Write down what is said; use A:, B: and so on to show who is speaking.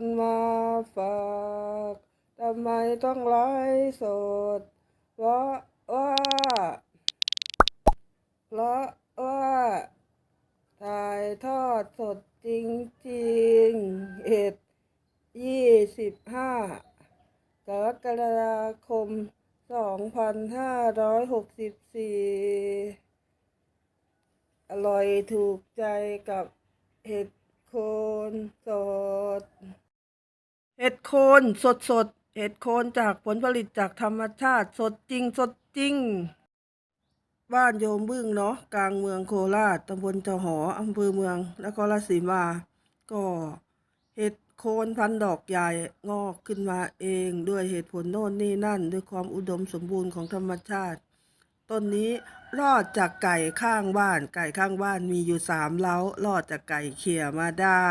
A: นมาฝากทำไมต้องไลฟ์สดเพราะว่าเพราะว่าถ่ายทอดสดจริงๆเหตุยี่สิบห้ากรกฎาคมสองพันห้าร้อยหกสิบสี่อร่อยถูกใจกับเห็ดโคนสด โคนสดสดเห็ดโคนจากผลผลิตจากธรรมชาติ สดจริงสดจริง บ้านโยมบึ้งเนาะกลางเมืองโคราชตำบลเจ้าหออำเภอเมืองนครราชสีมา ก็เห็ดโคนพันดอกใหญ่งอกขึ้นมาเองด้วยเหตุผลโน่นนี่นั่น ด้วยความอุดมสมบูรณ์ของธรรมชาติ ต้นนี้รอดจากไก่ข้างบ้าน ไก่ข้างบ้านมีอยู่สามเล้ารอดจากไก่เขี่ยมาได้